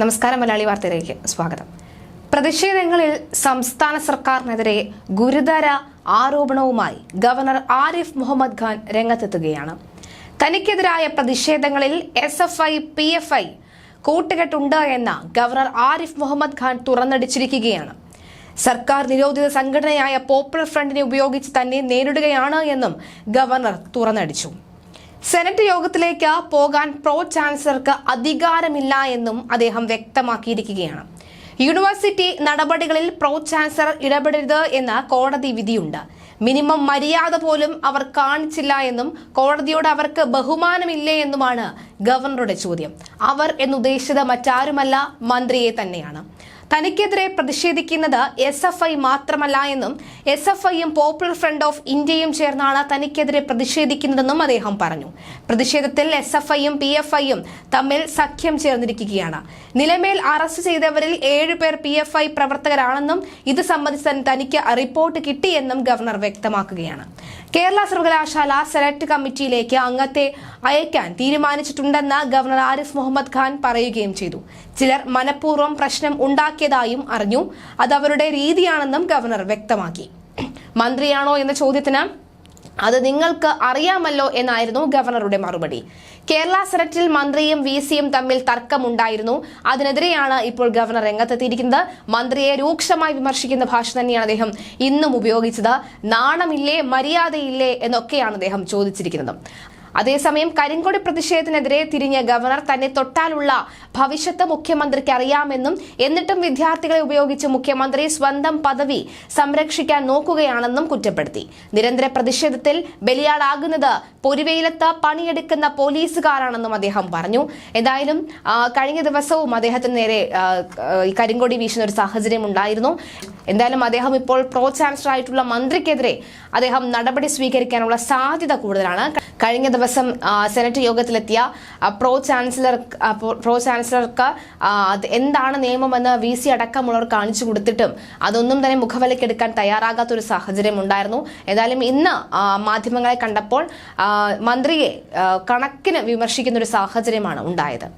നമസ്കാരം മലയാളി വാർത്തയിലേക്ക് സ്വാഗതം. പ്രതിഷേധങ്ങളിൽ സംസ്ഥാന സർക്കാരിനെതിരെ ഗുരുതര ആരോപണവുമായി ഗവർണർ ആരിഫ് മുഹമ്മദ് ഖാൻ രംഗത്തെത്തുകയാണ്. തനിക്കെതിരായ പ്രതിഷേധങ്ങളിൽ S F I P F I കൂട്ടുകെട്ടുണ്ട് എന്ന ഗവർണർ ആരിഫ് മുഹമ്മദ് ഖാൻ തുറന്നടിച്ചിരിക്കുകയാണ്. സർക്കാർ നിരോധിത സംഘടനയായ പോപ്പുലർ ഫ്രണ്ടിനെ ഉപയോഗിച്ച് തന്നെ നേരിടുകയാണ് എന്നും ഗവർണർ തുറന്നടിച്ചു. സെനറ്റ് യോഗത്തിലേക്ക് പോകാൻ പ്രോ ചാൻസലർക്ക് അധികാരമില്ല എന്നും അദ്ദേഹം വ്യക്തമാക്കിയിരിക്കുകയാണ്. യൂണിവേഴ്സിറ്റി നടപടികളിൽ പ്രോ ചാൻസലർ ഇടപെടരുത് എന്ന കോടതി വിധിയുണ്ട്. മിനിമം മര്യാദ പോലും അവർ കാണിച്ചില്ല എന്നും കോടതിയോട് അവർക്ക് ബഹുമാനമില്ലേ എന്നുമാണ് ഗവർണറുടെ ചോദ്യം. അവർ എന്നുദ്ദേശിച്ചത് മറ്റാരുമല്ല മന്ത്രിയെ തന്നെയാണ്. തനിക്കെതിരെ പ്രതിഷേധിക്കുന്നത് എസ് എഫ് ഐ മാത്രമല്ല എന്നും എസ് എഫ് ഐയും പോപ്പുലർ ഫ്രണ്ട് ഓഫ് ഇന്ത്യയും ചേർന്നാണ് തനിക്കെതിരെ പ്രതിഷേധിക്കുന്നതെന്നും അദ്ദേഹം പറഞ്ഞു. പ്രതിഷേധത്തിൽ എസ് എഫ് ഐയും പി എഫ് ഐയും തമ്മിൽ സഖ്യം ചേർന്നിരിക്കുകയാണ്. നിലമേൽ അറസ്റ്റ് ചെയ്തവരിൽ ഏഴുപേർ പി എഫ് ഐ പ്രവർത്തകരാണെന്നും ഇത് സംബന്ധിച്ച് തനിക്ക് റിപ്പോർട്ട് കിട്ടിയെന്നും ഗവർണർ വ്യക്തമാക്കുകയാണ്. കേരള സർവകലാശാല സെലക്ട് കമ്മിറ്റിയിലേക്ക് അംഗത്തെ അയക്കാൻ തീരുമാനിച്ചിട്ടുണ്ടെന്ന് ഗവർണർ ആരിഫ് മുഹമ്മദ് ഖാൻ പറയുകയും ചെയ്തു. ചിലർ മനഃപൂർവം പ്രശ്നം ഉണ്ടാക്കിയതായും അറിഞ്ഞു. അത് അവരുടെ രീതിയാണെന്നും ഗവർണർ വ്യക്തമാക്കി. മന്ത്രിയാണോ എന്ന ചോദ്യത്തിന് അത് നിങ്ങൾക്ക് അറിയാമല്ലോ എന്നായിരുന്നു ഗവർണറുടെ മറുപടി. കേരള സെനറ്റിൽ മന്ത്രിയും വി സിയും തമ്മിൽ തർക്കമുണ്ടായിരുന്നു. അതിനെതിരെയാണ് ഇപ്പോൾ ഗവർണർ രംഗത്തെത്തിയിരിക്കുന്നത്. മന്ത്രിയെ രൂക്ഷമായി വിമർശിക്കുന്ന ഭാഷ തന്നെയാണ് അദ്ദേഹം ഇന്നും ഉപയോഗിച്ചത്. നാണമില്ലേ മര്യാദയില്ലേ എന്നൊക്കെയാണ് അദ്ദേഹം ചോദിച്ചിരിക്കുന്നത്. അതേസമയം കരിങ്കൊടി പ്രതിഷേധത്തിനെതിരെ തിരിഞ്ഞ ഗവർണർ തന്നെ തൊട്ടാലുള്ള ഭവിഷ്യത്ത് മുഖ്യമന്ത്രിക്ക് അറിയാമെന്നും എന്നിട്ടും വിദ്യാർത്ഥികളെ ഉപയോഗിച്ച് മുഖ്യമന്ത്രി സ്വന്തം പദവി സംരക്ഷിക്കാൻ നോക്കുകയാണെന്നും കുറ്റപ്പെടുത്തി. നിരന്തര പ്രതിഷേധത്തിൽ ബലിയാടാകുന്നത് പൊരുവെയിലത്ത് പണിയെടുക്കുന്ന പോലീസുകാരാണെന്നും അദ്ദേഹം പറഞ്ഞു. എന്തായാലും കഴിഞ്ഞ ദിവസവും അദ്ദേഹത്തിന് നേരെ കരിങ്കൊടി വീശുന്ന ഒരു സാഹചര്യം ഉണ്ടായിരുന്നു. എന്തായാലും അദ്ദേഹം ഇപ്പോൾ പ്രോ ചാൻസലർ ആയിട്ടുള്ള മന്ത്രിക്കെതിരെ അദ്ദേഹം നടപടി സ്വീകരിക്കാനുള്ള സാധ്യത കൂടുതലാണ്. കഴിഞ്ഞ ദിവസം സെനറ്റ് യോഗത്തിലെത്തിയ പ്രോ ചാൻസലർ പ്രോ ചാൻസലർക്ക് എന്താണ് നിയമമെന്ന് വി സി അടക്കമുള്ളവർ കാണിച്ചു കൊടുത്തിട്ടും അതൊന്നും തന്നെ മുഖവിലക്കെടുക്കാൻ തയ്യാറാകാത്ത ഒരു സാഹചര്യം ഉണ്ടായിരുന്നു. ഏതായാലും ഇന്ന് മാധ്യമങ്ങളെ കണ്ടപ്പോൾ മന്ത്രിയെ കണക്കിന് വിമർശിക്കുന്ന ഒരു സാഹചര്യമാണ് ഉണ്ടായത്.